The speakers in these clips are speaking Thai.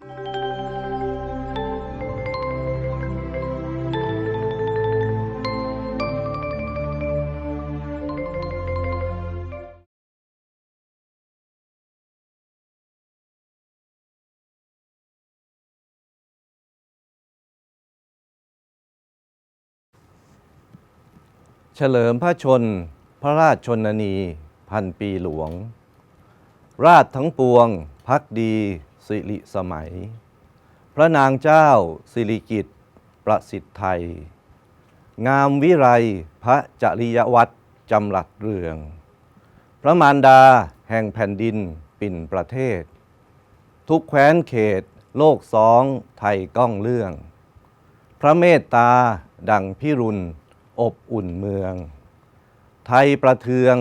เฉลิมพระชน พระราชชนนี พันปีหลวง ราชทั้งปวง พักดี สิริสมัย พระนางเจ้าสิริกิตประสิทธิ์ไทย งามวิไรพระจริยวัตรจำหลัดเรือง พระมารดาแห่งแผ่นดินปิ่นประเทศ ทุกแคว้นเขตโลกสองไทยก้องเรื่อง พระเมตตาดังพิรุณอบอุ่นเมือง ไทยประเทือง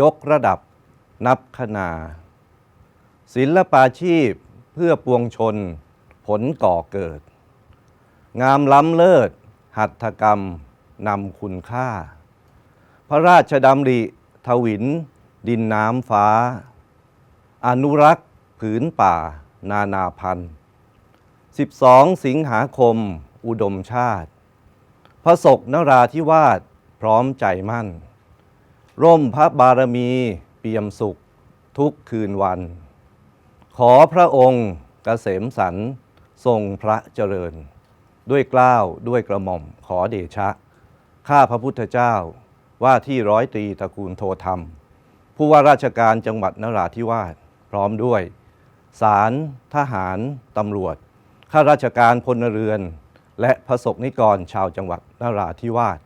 ยกระดับนับขนา ศิลปาชีพ เพื่อปวงชนผลก่อเกิด งามล้ำเลิศ หัตถกรรมนำคุณค่า พระราชดำริทวิน ดินน้ำฟ้า อนุรักษ์ ผืนป่า นานาพันธุ์ 12 สิงหาคม อุดมชาติ พระศกนราธิวาสพร้อมใจมั่น ร่มพระบารมีเปี่ยมสุขทุกคืนวัน ขอพระองค์กเกษมสันต์ทรงพระเจริญ ด้วยกล้าวด้วยกระหม่อมขอเดชะ ข้าพระพุทธเจ้าว่าที่ร้อยตรีตระกูลโทธรรม ผู้ว่าราชการจังหวัดนราธิวาสพร้อมด้วยศาลทหาร ตำรวจ ข้าราชการพลเรือน และพระสกนิกรชาวจังหวัดนราธิวาส